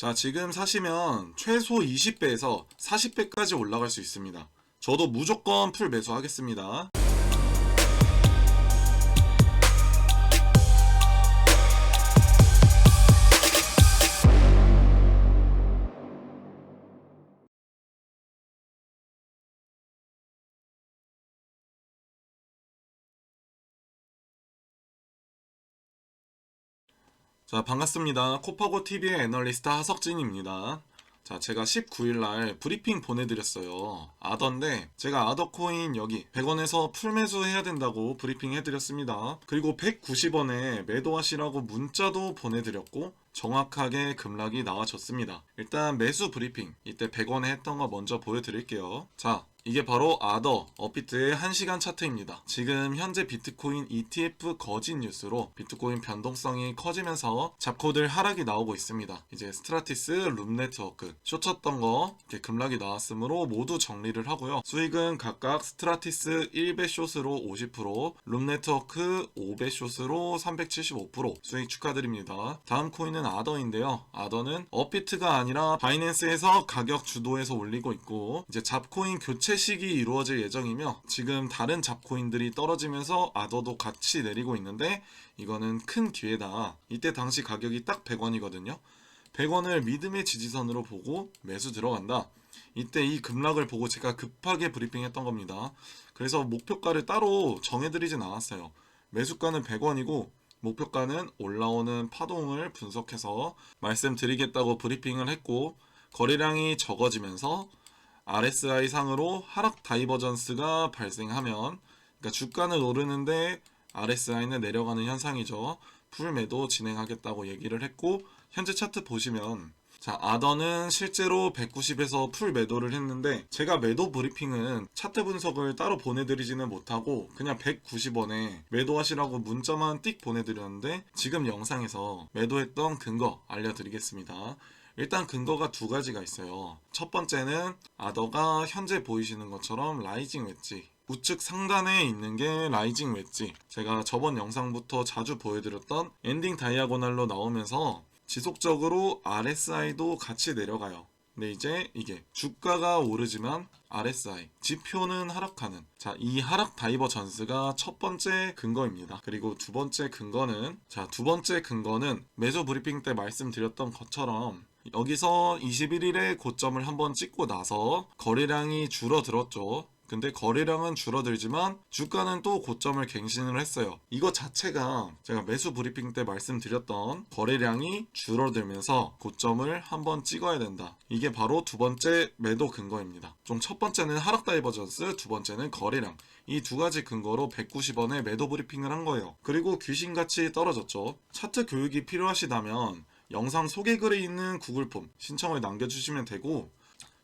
자, 지금 사시면 최소 20배에서 40배까지 올라갈 수 있습니다. 저도 무조건 풀 매수하겠습니다. 자, 반갑습니다. 코파고 TV의 애널리스트 하석진입니다. 자, 제가 19일날 브리핑 보내드렸어요. 아더인데, 제가 아더 코인 여기 100원에서 풀매수 해야 된다고 브리핑 해드렸습니다. 그리고 190원에 매도하시라고 문자도 보내드렸고, 정확하게 급락이 나와줬습니다. 일단 매수 브리핑, 이때 100원에 했던 거 먼저 보여드릴게요. 자, 이게 바로 아더 업비트의 1시간 차트입니다. 지금 현재 비트코인 ETF 거짓 뉴스로 비트코인 변동성이 커지면서 잡코들 하락이 나오고 있습니다. 이제 스트라티스, 룸 네트워크 쇼쳤던 거 이렇게 급락이 나왔으므로 모두 정리를 하고요. 수익은 각각 스트라티스 1배 숏으로 50%, 룸 네트워크 5배 숏으로 375% 수익 축하드립니다. 다음 코인은 아더인데요. 아더는 업비트가 아니라 바이낸스에서 가격 주도해서 올리고 있고 이제 잡코인 교체 시기 이루어질 예정이며 지금 다른 잡코인들이 떨어지면서 아더도 같이 내리고 있는데 이거는 큰 기회다. 이때 당시 가격이 딱 100원이거든요. 100원을 믿음의 지지선으로 보고 매수 들어간다. 이때 이 급락을 보고 제가 급하게 브리핑했던 겁니다. 그래서 목표가를 따로 정해드리진 않았어요. 매수가는 100원이고 목표가는 올라오는 파동을 분석해서 말씀드리겠다고 브리핑을 했고 거래량이 적어지면서 RSI 상으로 하락 다이버전스가 발생하면 그러니까 주가는 오르는데 RSI는 내려가는 현상이죠. 풀매도 진행하겠다고 얘기를 했고 현재 차트 보시면 자, 아더는 실제로 190에서 풀 매도를 했는데 제가 매도 브리핑은 차트 분석을 따로 보내드리지는 못하고 그냥 190원에 매도하시라고 문자만 띡 보내드렸는데 지금 영상에서 매도했던 근거 알려드리겠습니다. 일단 근거가 두 가지가 있어요. 첫 번째는 아더가 현재 보이시는 것처럼 라이징 웨지 우측 상단에 있는 게 라이징 웨지. 제가 저번 영상부터 자주 보여드렸던 엔딩 다이아고날로 나오면서 지속적으로 RSI도 같이 내려가요. 근데 이제 이게 주가가 오르지만 RSI 지표는 하락하는 자 이 하락 다이버전스가 첫 번째 근거입니다. 그리고 두 번째 근거는 자 두 번째 근거는 매수 브리핑 때 말씀드렸던 것처럼 여기서 21일에 고점을 한번 찍고 나서 거래량이 줄어들었죠. 근데 거래량은 줄어들지만 주가는 또 고점을 갱신을 했어요. 이거 자체가 제가 매수 브리핑 때 말씀드렸던 거래량이 줄어들면서 고점을 한번 찍어야 된다. 이게 바로 두 번째 매도 근거입니다. 좀 첫 번째는 하락 다이버전스, 두 번째는 거래량. 이 두 가지 근거로 190원에 매도 브리핑을 한 거예요. 그리고 귀신같이 떨어졌죠. 차트 교육이 필요하시다면 영상 소개글에 있는 구글 폼 신청을 남겨주시면 되고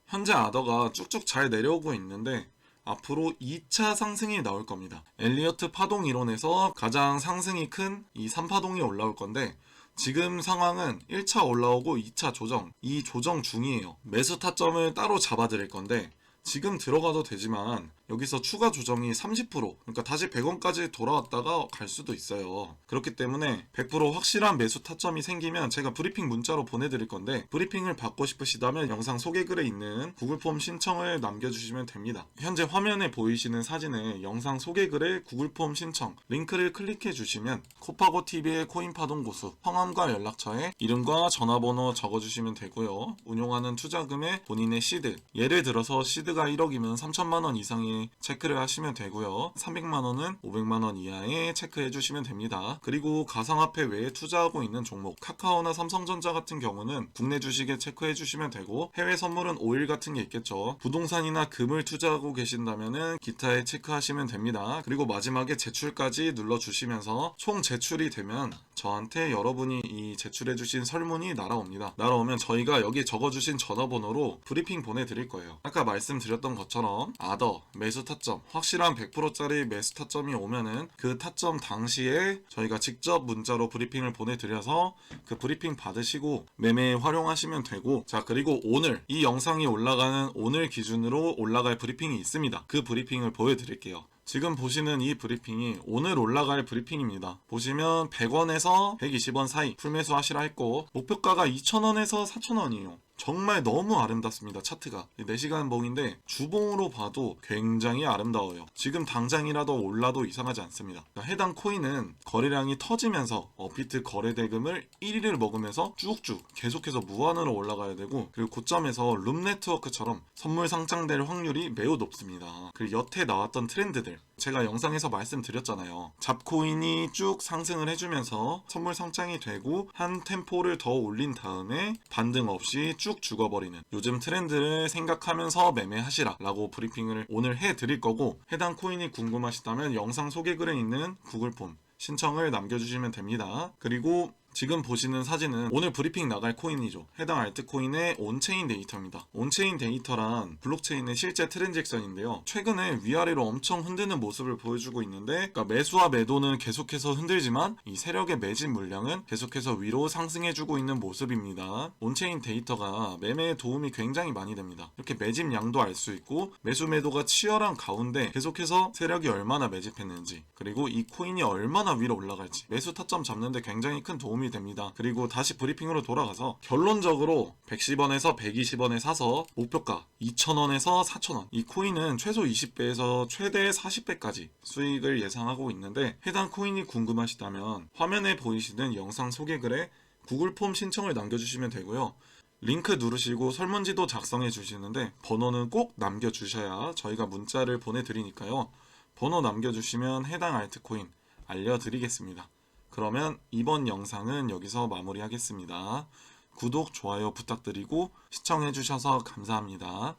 현재 아더가 쭉쭉 잘 내려오고 있는데 앞으로 2차 상승이 나올 겁니다. 엘리어트 파동 이론에서 가장 상승이 큰 이 3파동이 올라올 건데 지금 상황은 1차 올라오고 2차 조정, 이 조정 중이에요. 매수 타점을 따로 잡아드릴 건데 지금 들어가도 되지만 여기서 추가 조정이 30% 그러니까 다시 100원까지 돌아왔다가 갈 수도 있어요. 그렇기 때문에 100% 확실한 매수 타점이 생기면 제가 브리핑 문자로 보내드릴 건데 브리핑을 받고 싶으시다면 영상 소개글에 있는 구글 폼 신청을 남겨주시면 됩니다. 현재 화면에 보이시는 사진에 영상 소개글에 구글 폼 신청 링크를 클릭해 주시면 코파고 TV의 코인 파동 고수 성함과 연락처에 이름과 전화번호 적어주시면 되고요. 운용하는 투자금에 본인의 시드 예를 들어서 시드가 1억이면 3천만 원 이상의 체크를 하시면 되고요. 300만 원은 500만 원 이하에 체크해 주시면 됩니다. 그리고 가상화폐 외에 투자하고 있는 종목 카카오나 삼성전자 같은 경우는 국내 주식에 체크해 주시면 되고 해외 선물은 오일 같은 게 있겠죠. 부동산이나 금을 투자하고 계신다면은 기타에 체크하시면 됩니다. 그리고 마지막에 제출까지 눌러 주시면서 총 제출이 되면 저한테 여러분이 이 제출해 주신 설문이 날아옵니다. 날아오면 저희가 여기 적어 주신 전화번호로 브리핑 보내 드릴 거예요. 아까 말씀드렸던 것처럼 아더 매수 타점 확실한 100%짜리 매수 타점이 오면은 그 타점 당시에 저희가 직접 문자로 브리핑을 보내드려서 그 브리핑 받으시고 매매에 활용하시면 되고 자 그리고 오늘 이 영상이 올라가는 오늘 기준으로 올라갈 브리핑이 있습니다 그 브리핑을 보여드릴게요 지금 보시는 이 브리핑이 오늘 올라갈 브리핑입니다. 보시면 100원에서 120원 사이 풀매수 하시라 했고 목표가가 2,000원에서 4,000원이에요. 정말 너무 아름답습니다. 차트가 4시간 봉인데 주봉으로 봐도 굉장히 아름다워요. 지금 당장이라도 올라도 이상하지 않습니다. 그러니까 해당 코인은 거래량이 터지면서 업비트 거래 대금을 1위를 먹으면서 쭉쭉 계속해서 무한으로 올라가야 되고 그리고 고점에서 룸 네트워크처럼 선물 상장될 확률이 매우 높습니다. 그리고 여태 나왔던 트렌드들 제가 영상에서 말씀드렸잖아요. 잡코인이 쭉 상승을 해주면서 선물 상장이 되고 한 템포를 더 올린 다음에 반등 없이 쭉 죽어버리는 요즘 트렌드를 생각하면서 매매하시라 라고 브리핑을 오늘 해드릴 거고 해당 코인이 궁금하시다면 영상 소개글에 있는 구글 폼 신청을 남겨주시면 됩니다. 그리고 지금 보시는 사진은 오늘 브리핑 나갈 코인이죠. 해당 알트코인의 온체인 데이터입니다. 온체인 데이터란 블록체인의 실제 트랜잭션인데요. 최근에 위아래로 엄청 흔드는 모습을 보여주고 있는데 그러니까 매수와 매도는 계속해서 흔들지만 이 세력의 매집 물량은 계속해서 위로 상승해주고 있는 모습입니다. 온체인 데이터가 매매에 도움이 굉장히 많이 됩니다. 이렇게 매집 양도 알 수 있고 매수 매도가 치열한 가운데 계속해서 세력이 얼마나 매집했는지 그리고 이 코인이 얼마나 위로 올라갈지 매수 타점 잡는데 굉장히 큰 도움이 됩니다. 그리고 다시 브리핑으로 돌아가서 결론적으로 110원에서 120원에 사서 목표가 2,000원에서 4,000원. 이 코인은 최소 20배에서 최대 40배까지 수익을 예상하고 있는데 해당 코인이 궁금하시다면 화면에 보이시는 영상 소개글에 구글 폼 신청을 남겨주시면 되고요. 링크 누르시고 설문지도 작성해 주시는데 번호는 꼭 남겨주셔야 저희가 문자를 보내드리니까요. 번호 남겨주시면 해당 알트코인 알려드리겠습니다. 그러면 이번 영상은 여기서 마무리하겠습니다. 구독, 좋아요 부탁드리고 시청해주셔서 감사합니다.